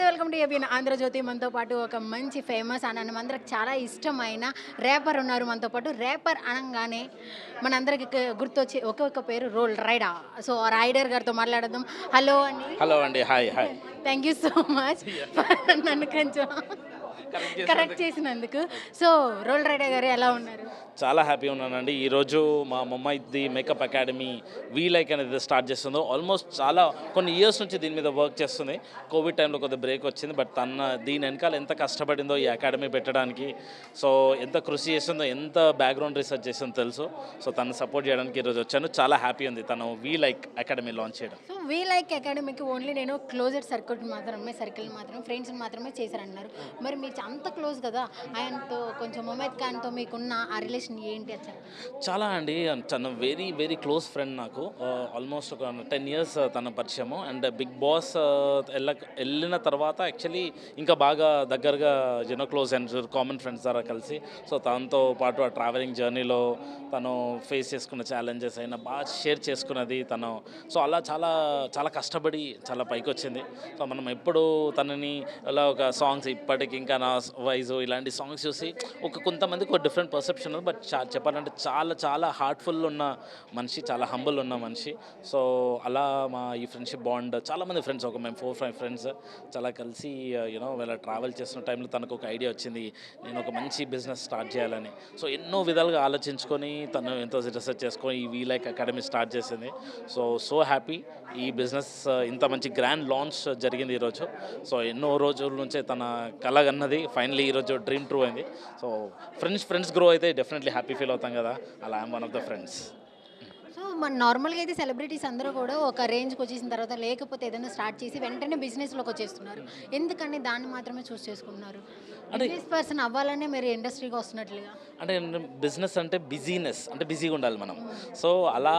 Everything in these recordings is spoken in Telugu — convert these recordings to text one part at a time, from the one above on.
నమస్తే వెల్కమ్ టు ఏబిఎన్ ఆంధ్రజ్యోతి. మనతో పాటు ఒక మంచి ఫేమస్ అండ్ మనందరికి చాలా ఇష్టమైన రేపర్ ఉన్నారు మనతో పాటు. రేపర్ అనగానే మనందరికి గుర్తొచ్చే ఒకే ఒక పేరు రోల్ రైడా. సో ఆ రైడర్ గారితో మాట్లాడదాం. హలో అండి. హలో అండి. Hi hi. Thank you so much. నన్ను కొంచెం కరెక్ట్ చేసినందుకు. సో రోల్ రైడర్ గారు ఎలా ఉన్నారు? చాలా హ్యాపీ ఉన్నానండి. ఈరోజు మా మమ్మాయిది మేకప్ అకాడమీ వీ లైక్ అనేది స్టార్ట్ చేస్తుందో. ఆల్మోస్ట్ చాలా కొన్ని ఇయర్స్ నుంచి దీని మీద వర్క్ చేస్తుంది. కోవిడ్ టైంలో కొద్దిగా బ్రేక్ వచ్చింది బట్ తన దీని వెనకాల ఎంత కష్టపడిందో ఈ అకాడమీ పెట్టడానికి. సో ఎంత కృషి చేస్తుందో ఎంత బ్యాక్గ్రౌండ్ రీసెర్చ్ చేసిందో తెలుసు. సో తను సపోర్ట్ చేయడానికి ఈరోజు వచ్చాను. చాలా హ్యాపీ ఉంది తను వీ లైక్ అకాడమీ లాంచ్ చేయడం. సో వీ లైక్ అకాడమీకి ఓన్లీ నేను క్లోజర్ సర్కిల్ మాత్రమే సర్కిల్ మాత్రమే ఫ్రెండ్స్ మాత్రమే చేశారన్నారు. మరి మీరు అంత క్లోజ్ కదా? ఆయనతో కొంచెం మొమైద్ ఖాన్తో మీకున్న ఆ రిలేషన్ ఏంటి అచ్చా? చాలా అండి. తన వెరీ వెరీ క్లోజ్ ఫ్రెండ్ నాకు. ఆల్మోస్ట్ ఒక టెన్ ఇయర్స్ తన పరిచయము. అండ్ బిగ్ బాస్ వెళ్ళ వెళ్ళిన తర్వాత యాక్చువల్లీ ఇంకా బాగా దగ్గరగా you know close and common friends ద్వారా కలిసి సో తనతో పాటు ఆ ట్రావెలింగ్ జర్నీలో తను ఫేస్ చేసుకున్న ఛాలెంజెస్ అయినా బాగా షేర్ చేసుకున్నది తను. సో అలా చాలా చాలా కష్టపడి చాలా పైకి వచ్చింది సో మనం ఎప్పుడు తనని అలా ఒక సాంగ్స్ ఇప్పటికి ఇంకా నా వైజ్ ఇలాంటి సాంగ్స్ చూసి ఒక కొంతమందికి ఒక డిఫరెంట్ పర్సెప్షన్ ఉంది. బట్ చా చెప్పాలంటే చాలా చాలా హార్ట్ఫుల్ ఉన్న మనిషి చాలా హంబుల్ ఉన్న మనిషి. సో అలా మా ఈ ఫ్రెండ్షిప్ బాండ్ చాలామంది ఫ్రెండ్స్ ఒక మేము ఫోర్ ఫైవ్ ఫ్రెండ్స్ చాలా కలిసి యూనో ఇలా ట్రావెల్ చేస్తున్న టైంలో తనకు ఒక ఐడియా వచ్చింది. నేను ఒక మంచి బిజినెస్ స్టార్ట్ చేయాలని. సో ఎన్నో విధాలుగా ఆలోచించుకొని తను ఎంతో రీసెర్చ్ చేసుకొని ఈ వీ లైక్ అకాడమీ స్టార్ట్ చేసింది. సో సో హ్యాపీ ఈ ఈ బిజినెస్ uh, ఇంత మంచి గ్రాండ్ లాంచ్ uh, జరిగింది ఈరోజు. సో ఎన్నో రోజుల నుంచే తన కలగన్నది ఫైనలీ ఈరోజు డ్రీమ్ ట్రూ అయింది. సో ఫ్రెండ్స్ ఫ్రెండ్స్ గ్రో అయితే డెఫినెట్లీ హ్యాపీ ఫీల్ అవుతాం కదా. అలా I'm one of the friends మన నార్మల్గా అయితే సెలబ్రిటీస్ అందరూ కూడా ఒక రేంజ్కి వచ్చేసిన తర్వాత లేకపోతే ఏదైనా స్టార్ట్ చేసి వెంటనే బిజినెస్లోకి వచ్చేస్తున్నారు. ఎందుకని దాన్ని మాత్రమే చూస్ చేసుకున్నారు బిజినెస్ పర్సన్ అవ్వాలనే మీరు ఇండస్ట్రీకి వస్తున్నట్లుగా? అంటే బిజినెస్ అంటే బిజీనెస్ అంటే బిజీగా ఉండాలి మనం. సో అలా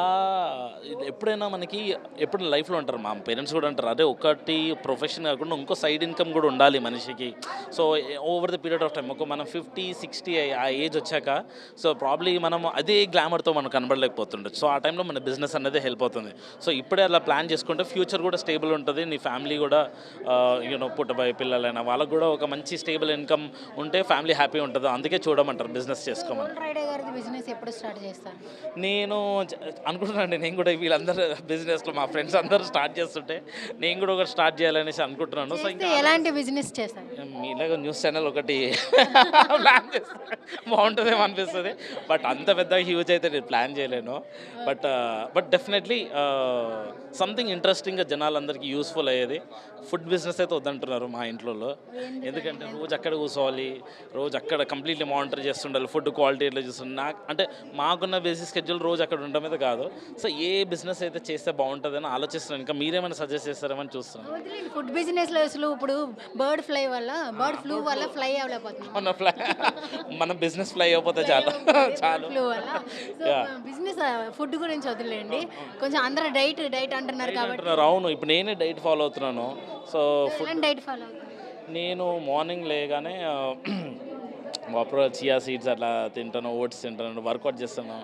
ఎప్పుడైనా మనకి ఎప్పుడు లైఫ్లో ఉంటారు మా పేరెంట్స్ కూడా అంటారు. అదే ఒకటి ప్రొఫెషన్ కాకుండా ఇంకో సైడ్ ఇన్కమ్ కూడా ఉండాలి మనిషికి. So over the period of time ఒక మనం ఫిఫ్టీ సిక్స్టీ ఆ ఏజ్ వచ్చాక సో ప్రాబ్లీ మనం అదే గ్లామర్తో మనం కనబడలేకపోతుండొచ్చు. సో ఆ టైంలో మన బిజినెస్ అనేది హెల్ప్ అవుతుంది. సో ఇప్పుడే అలా ప్లాన్ చేసుకుంటే ఫ్యూచర్ కూడా స్టేబుల్ ఉంటుంది. నీ ఫ్యామిలీ కూడా యూనో పుట్టబోయే పిల్లలైనా వాళ్ళకు కూడా ఒక మంచి స్టేబుల్ ఇన్కమ్ ఉంటే ఫ్యామిలీ హ్యాపీ ఉంటుంది. అందుకే చూడమంటారు బిజినెస్ చేసుకోమని. బిజినెస్ ఎప్పుడు స్టార్ట్ చేస్తారు? నేను అనుకుంటున్నానండి నేను కూడా వీళ్ళందరూ బిజినెస్లో మా ఫ్రెండ్స్ అందరూ స్టార్ట్ చేస్తుంటే నేను కూడా ఒకటి స్టార్ట్ చేయాలనేసి అనుకుంటున్నాను. సో చేస్తే ఎలాంటి బిజినెస్ మీలాగా న్యూస్ ఛానల్ ఒకటి ప్లాన్ చేస్తే బాగుంటుందేమో అనిపిస్తుంది. బట్ అంత పెద్ద హ్యూజ్ అయితే నేను ప్లాన్ చేయలేను. బట్ బట్ డెఫినెట్లీ సంథింగ్ ఇంట్రెస్టింగ్గా జనాలందరికీ యూస్ఫుల్ అయ్యేది. ఫుడ్ బిజినెస్ అయితే వద్దంటున్నారు మా ఇంట్లో ఎందుకంటే రోజు అక్కడ కూర్చోవాలి రోజు అక్కడ కంప్లీట్లీ మానిటర్ చేస్తుండాలి ఫుడ్ క్వాలిటీ ఎట్లా చూస్తుండాలి. నాకు అంటే మాకున్న బేసిక్ స్కెడ్యూల్ రోజు అక్కడ ఉండడం మీద కాదు. సో ఏ బిజినెస్ అయితే చేస్తే బాగుంటుందని ఆలోచిస్తున్నాను. ఇంకా మీరేమైనా సజెస్ట్ చేస్తారేమని చూస్తున్నాను. ఫుడ్ బిజినెస్లో అసలు ఇప్పుడు బర్డ్ ఫ్లై వల్ల బర్డ్ ఫ్లూ వల్ల ఫ్లై అవ్వలేకపోతుంది మన ఫ్లై మన బిజినెస్ ఫ్లై అయిపోతే చాలు. చాలు. బిజినెస్ ఫుడ్ గురించి వదిలేండి కొంచెం అందరూ డైట్ డైట్ అంటున్నారు కాబట్టి. అంటున్నారు. అవును ఇప్పుడు నేనే డైట్ ఫాలో అవుతున్నాను. సో ఫుడ్ ఎలాంటి డైట్ ఫాలో నేను మార్నింగ్ లేగానే అప్పుడు చియా సీడ్స్ అట్లా తింటాను ఓట్స్ తింటాను వర్కౌట్ చేస్తాను.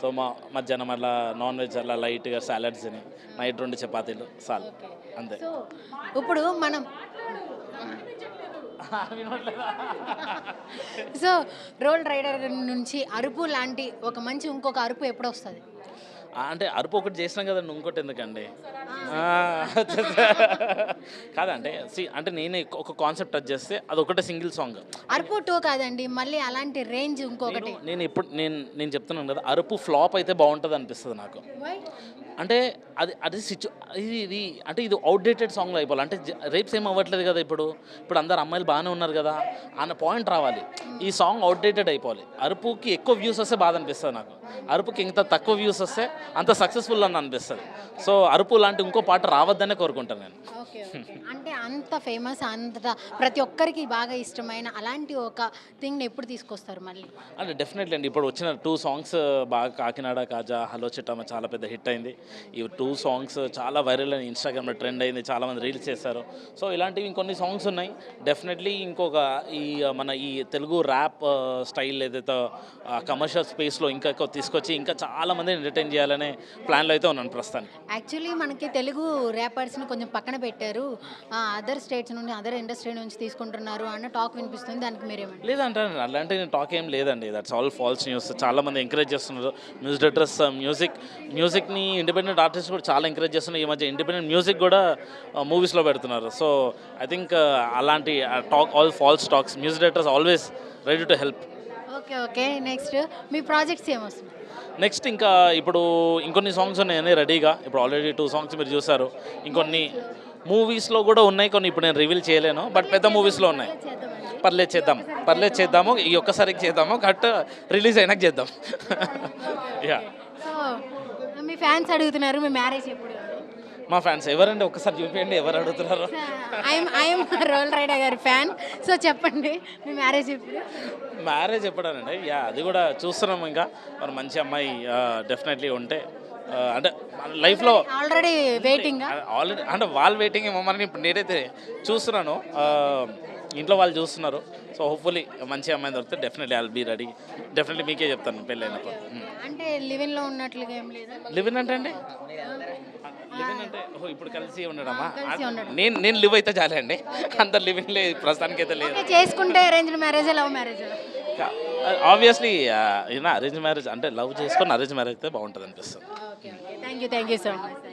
సో మా మధ్యాహ్నం అట్లా నాన్ వెజ్ అట్లా లైట్గా సాలడ్స్ తిని నైట్ రెండు చపాతీలు చాలు అంతే. సో ఇప్పుడు మనం సో రోల్ రైడర్ నుంచి అరుపు లాంటి ఒక మంచి ఇంకొక అరుపు ఎప్పుడు వస్తుంది అంటే అరుపు ఒకటి చేసినాం కదండి ఇంకోటి ఎందుకండి? కాదంటే సి అంటే నేను ఒక కాన్సెప్ట్ టచ్ చేస్తే అది ఒకటే సింగిల్ సాంగ్ అరుపు టూ కాదండి మళ్ళీ అలాంటి రేంజ్ ఇంకొకటి. నేను ఇప్పుడు నేను నేను చెప్తున్నాను కదా అరుపు ఫ్లాప్ అయితే బాగుంటుంది అనిపిస్తుంది నాకు. అంటే అది అది సిచ్యు ఇది ఇది అంటే ఇది అవుట్డేటెడ్ సాంగ్లో అయిపోవాలి. అంటే రేప్స్ ఏం అవ్వట్లేదు కదా ఇప్పుడు. ఇప్పుడు అందరు అమ్మాయిలు బాగానే ఉన్నారు కదా అన్న పాయింట్ రావాలి. ఈ సాంగ్ అవుట్డేటెడ్ అయిపోవాలి. అరుపుకి ఎక్కువ వ్యూస్ వస్తే బాధ అనిపిస్తుంది నాకు. అరుపుకి ఇంత తక్కువ వ్యూస్ వస్తే అంత సక్సెస్ఫుల్ అని అనిపిస్తుంది. సో అరుపు లాంటి ఇంకో పాట రావద్దనే కోరుకుంటాను నేను. అంటే అంత ఫేమస్ అంత ప్రతి ఒక్కరికి బాగా ఇష్టమైన అలాంటి ఒక థింగ్ని ఎప్పుడు తీసుకొస్తారు మళ్ళీ? అంటే డెఫినెట్లీ అండి. ఇప్పుడు వచ్చిన టూ సాంగ్స్ బాగా కాకినాడ కాజా హలో చిట్టమ్మ చాలా పెద్ద హిట్ అయింది. ఈ టూ సాంగ్స్ చాలా వైరల్ అయిన ఇన్స్టాగ్రామ్లో ట్రెండ్ అయింది చాలా మంది రీల్స్ చేశారు. సో ఇలాంటివి ఇంకొన్ని సాంగ్స్ ఉన్నాయి. డెఫినెట్లీ ఇంకొక ఈ మన ఈ తెలుగు ర్యాప్ స్టైల్ ఏదైతే కమర్షియల్ స్పేస్లో ఇంకా ఎక్కువ తీసుకొచ్చి ఇంకా చాలా మందిని ఎంటర్టైన్ చేయాలనే ప్లాన్లో అయితే ఉన్నాను ప్రస్తుతానికి. యాక్చువల్లీ మనకి తెలుగు ర్యాపర్స్ని కొంచెం పక్కన పెట్టి పెట్టారు అదర్ స్టేట్స్ నుండి అదర్ ఇండస్ట్రీ నుంచి తీసుకుంటున్నారు అన్న టాక్ వినిపిస్తుంది. దానికి మీరేమంటారు? లేదంటే అలాంటి టాక్ ఏం లేదండి. దట్స్ ఆల్ ఫాల్స్ న్యూస్ చాలా మంది ఎంకరేజ్ చేస్తున్నారు. మ్యూజిక్ డైరెక్టర్స్ మ్యూజిక్ మ్యూజిక్ని ఇండిపెండెంట్ ఆర్టిస్ట్ కూడా చాలా ఎంకరేజ్ చేస్తున్నారు. ఈ మధ్య ఇండిపెండెంట్ మ్యూజిక్ కూడా మూవీస్లో పెడుతున్నారు. సో ఐ థింక్ అలాంటి talk all falls talks music directors always ready to help okay okay next me projects ఏమొస్తుంది నెక్స్ట్ ఇంకా ఇప్పుడు ఇంకొన్ని సాంగ్స్ ఉన్నాయని రెడీగా ఇప్పుడు ఆల్రెడీ టూ సాంగ్స్ మీరు చూసారు. ఇంకొన్ని మూవీస్లో కూడా ఉన్నాయి కొన్ని ఇప్పుడు నేను రివీల్ చేయలేను. బట్ పెద్ద మూవీస్లో ఉన్నాయి. పర్లేదు చేద్దాం పర్లేదు చేద్దాము. ఈ ఒక్కసారికి చేద్దాము. కరెక్ట్ రిలీజ్ అయినాక చేద్దాం. యా మీ ఫ్యాన్స్ అడుగుతున్నారు మీ మ్యారేజ్ ఎప్పుడు? మా ఫ్యాన్స్ ఎవరండి? ఒక్కసారి చూపించండి ఎవరు అడుగుతున్నారు. ఐఎమ్ ఐఎమ్ రోల్ రైడర్ గారి ఫ్యాన్. సో చెప్పండి మీ మ్యారేజ్ ఎప్పుడు? మ్యారేజ్ ఎప్పుడనండి? యా అది కూడా చూస్తున్నాం ఇంకా. మరి మంచి అమ్మాయి డెఫినెట్లీ ఉంటే అంటే లైఫ్లో ఆల్రెడీ వెయిటింగ్ ఆల్రెడీ అంటే వాళ్ళు వెయిటింగ్ మరి ఇప్పుడు నేనైతే చూస్తున్నాను. ఇంట్లో వాళ్ళు చూస్తున్నారు. సో హోప్ఫుల్లీ మంచి అమ్మాయి దొరికితే definitely I'll be ready definitely మీకే చెప్తాను పెళ్ళి అయినప్పుడు అంటే లివిన్లో ఉన్నట్లుగా ఏం లేదా? లివిన్ అంటే అండి? లివిన్ అంటే ఓహో ఇప్పుడు కలిసి ఉండడమా. నేను నేను లివ్ అయితే చాలే అండి. అంత లివిన్ లేదు. ప్రస్తుతానికి అయితే లేదు చేసుకుంటే arranged marriage love marriage obviously arrange marriage అంటే లవ్ చేసుకొని అరేంజ్ మ్యారేజ్ అయితే బాగుంటుంది అనిపిస్తుంది. Thank you thank you so much